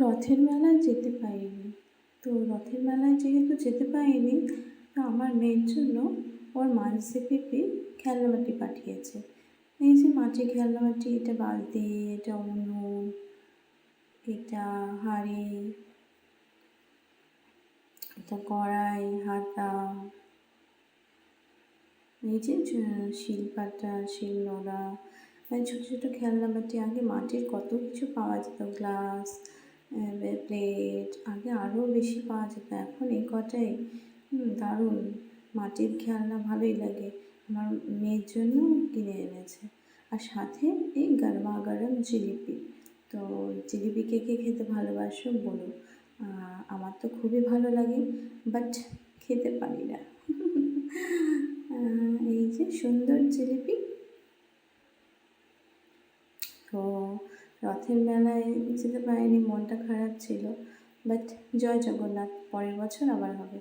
রথের মেলায় যেতে পারিনি। তো রথের মেলায় যেহেতু যেতে পারিনি, তো আমার মেয়ের জন্য ওর মানসি পিপি খেলনাবাটি পাঠিয়েছে। এই যে মাটির খেলনাবাটি এটা বালতি, এটা উনুন, এটা হাঁড়ি, এটা কড়াই, হাতা, এই যে জ- শিলপাটা, শিলনোড়া মানে ছোটো ছোটো খেলনাবাটি আগে মাটির কত কিছু পাওয়া যেত, গ্লাস প্লেট, আগে আরও বেশি পাওয়া যেত, এখন এই কটাই। দারুণ। মাটির খেলনা ভালোই লাগে, আমার মেয়ের জন্য কিনে এনেছে। আর সাথে এই গরমা গরম জিলিপি। তো জিলিপি কে কে খেতে ভালোবাসো বলো আমার তো খুবই ভালো লাগে, বাট খেতে পারি না। এই যে সুন্দর জিলিপি। তো রথের মেলায় যেতে পারিনি মনটা খারাপ ছিল। বাট জয় জগন্নাথ পরের বছর আবার হবে।